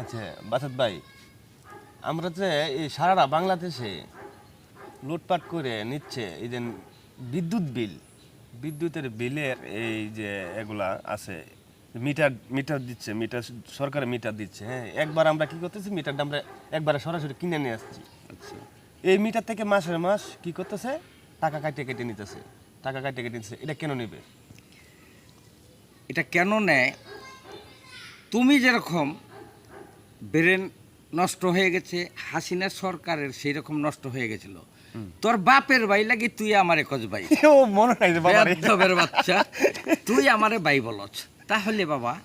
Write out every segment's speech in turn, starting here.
আচ্ছা বাসাদ ভাই আমরা যে এই সারা বাংলাদেশে লুটপাট করে নিচ্ছে এই যে বিদ্যুৎ বিল বিদ্যুতের বিলের এই যে এগুলা আছে মিটার মিটার দিচ্ছে মিটার সরকার মিটার দিচ্ছে হ্যাঁ একবার আমরা কি করতেছি মিটারটা আমরা একবারে সরাসরি কিনে নিয়ে আসছি। আচ্ছা। এই মিটার থেকে মাসের মাস কি করতেছে টাকা কাটে কেটে নিতেছে টাকা কাটে কেটে নিতেছে এটা কেন নেবে? এটা কেন নেয়? তুমি যেরকম ব্রেন নষ্ট হয়ে গেছে হাসিনা সরকারের সেই রকম নষ্ট হয়ে গেছিল। তোর বাপের ভাই লাগি তুই আমারে কজ ভাই ও মনে নাই যে বাবা রে। বেয়াদবের বাচ্চা। তুই আমারে ভাই বলছ। তাহলে বাবা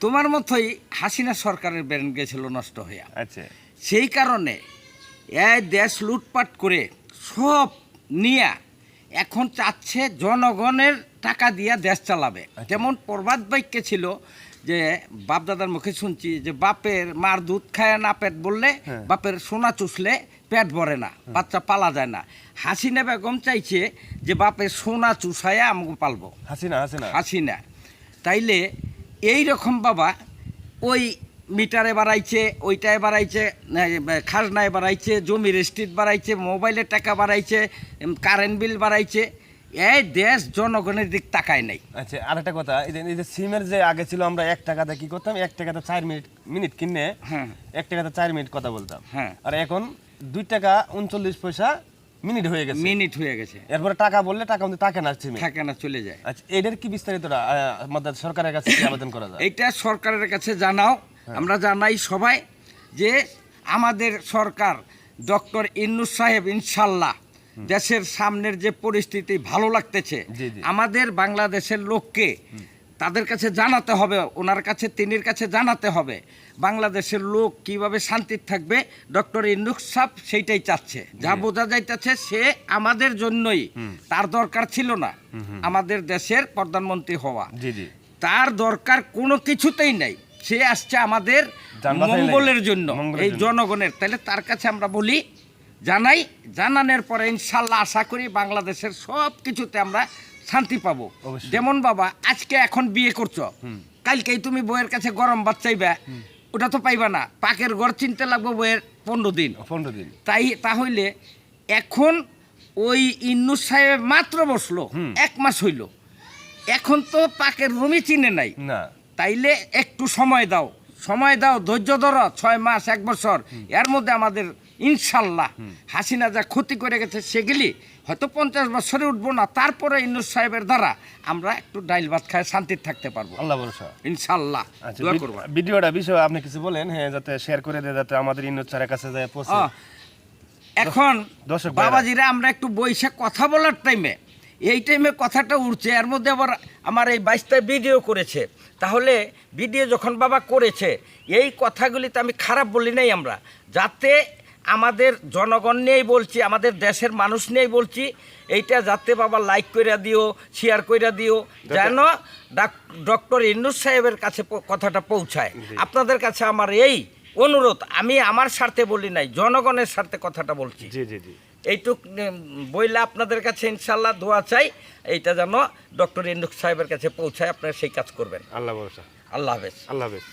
তোমার মতোই হাসিনা সরকারের ব্রেন গেছিল নষ্ট হইয়া। আচ্ছা। সেই কারণে এই দেশ লুটপাট করে সব নিয়া এখন চাচ্ছে জনগণের টাকা দিয়া দেশ চালাবে। যেমন প্রবাদ বাক্যে ছিল যে বাপ দাদার মুখে শুনছি যে বাপের মার দুধ খায় না পেট বললে বাপের সোনা চুষলে পেট ভরে না বাচ্চা পালা যায় না। হাসিনা বেগম চাইছে যে বাপের সোনা চুষায়া আমাকে পালবো। হাসিনা হাসিনা। হাসিনা। তাইলে এই রকম বাবা ওই মিটারে বাড়াইছে ওইটায় বাড়াইছে খাজনায় বাড়াইছে জমি রেস্ট্রিট বাড়াইছে মোবাইলের টাকা বাড়াইছে কারেন্ট বিল বাড়াইছে এই দেশ জনগণের দিক তাকায় নাই। আচ্ছা আরেকটা কথা এই যে এই যে সিমের যে আগে ছিল আমরা এক টাকাতে কি করতাম? এক টাকাতে চার মিনিট মিনিট কিনে হ্যাঁ। এক টাকাতে চার মিনিট কথা বলতাম। হ্যাঁ। আর এখন দুই টাকা উনচল্লিশ পয়সা মিনিট হয়ে গেছে। মিনিট হয়ে গেছে। এরপরে টাকা বললে টাকা কিন্তু থাকে না সিমে। থাকে না চলে যায়। আচ্ছা এদের কি বিস্তারিত আমাদের সরকারের কাছে আবেদন করা যায়? এইটা সরকারের কাছে জানাও। আমরা জানাই সবাই যে আমাদের সরকার ডক্টর ইন্নুস সাহেব ইনশাল্লাহ দেশের সামনের যে পরিস্থিতি ভালো লাগতেছে। আমাদের বাংলাদেশের লোককে তাদের কাছে জানাতে হবে ওনার কাছে তিনির কাছে জানাতে হবে বাংলাদেশের লোক কীভাবে শান্তির থাকবে ডক্টর সাহেব সেইটাই চাচ্ছে। যা বোঝা যাইতেছে সে আমাদের জন্যই তার দরকার ছিল না আমাদের দেশের প্রধানমন্ত্রী হওয়া। তার দরকার কোনো কিছুতেই নাই সে আসছে আমাদের। মঙ্গলের জন্য এই জনগণের। তাহলে তার কাছে আমরা বলি জানাই জানানোর পরে ইনশাল্লাহ আশা করি বাংলাদেশের সব কিছুতে আমরা শান্তি পাবো। যেমন বাবা আজকে এখন বিয়ে করছ। কালকেই তুমি বইয়ের কাছে গরম ভাত চাইবা। ওটা তো পাইবা না। পাকের ঘর চিনতে লাগবে বইয়ের পনেরো দিন। পনেরো দিন। তাই তাহলে এখন ওই ইন্নু সাহেব মাত্র বসল। এক মাস হইল। এখন তো পাকের রুমই চিনে নাই। না। তাইলে একটু সময় দাও। সময় দাও ধৈর্য ধরো। ছয় মাস এক বছর। এর মধ্যে আমাদের ইনশাল্লাহ। হাসিনা যা ক্ষতি করে গেছে সেগুলি হয়তো পঞ্চাশ বছরে উঠবো না তারপরে ইন্নুস সাহেবের দ্বারা আমরা একটু ডাইল ভাত খায় শান্তিতে থাকতে পারব। আল্লাহ ভরসা। ইনশাল্লাহ। আচ্ছা দোয়া করব ভিডিওটা বিষয়ে আপনি কিছু বলেন হ্যাঁ যাতে শেয়ার করে দেয় যাতে আমাদের ইন্দুর ইন্নচারের কাছে যায় পৌঁছে। এখন বাবাজিরা আমরা একটু বৈশাখ কথা বলার টাইমে এই টাইমে কথাটা উঠছে এর মধ্যে আবার আমার এই বাইশটা ভিডিও করেছে। তাহলে ভিডিও যখন বাবা করেছে এই কথাগুলিতে আমি খারাপ বলি নাই আমরা। যাতে আমাদের জনগণ নিয়েই বলছি আমাদের দেশের মানুষ নিয়েই বলছি এইটা যাতে বাবা লাইক কইরা দিও শেয়ার কইরা দিও যেন ডক্টর ইন্নুস সাহেবের কাছে কথাটা পৌঁছায়। আপনাদের কাছে আমার এই অনুরোধ আমি আমার স্বার্থে বলি নাই জনগণের স্বার্থে কথাটা বলছি। জি জি জি। এইটুক বইলা আপনাদের কাছে ইনশাল্লাহ দোয়া চাই এইটা যেন ডক্টর ইন্দুক সাহেবের কাছে পৌঁছায় আপনারা সেই কাজ করবেন। আল্লাহ আল্লাহ হাফেজ। আল্লাহ হাফেজ।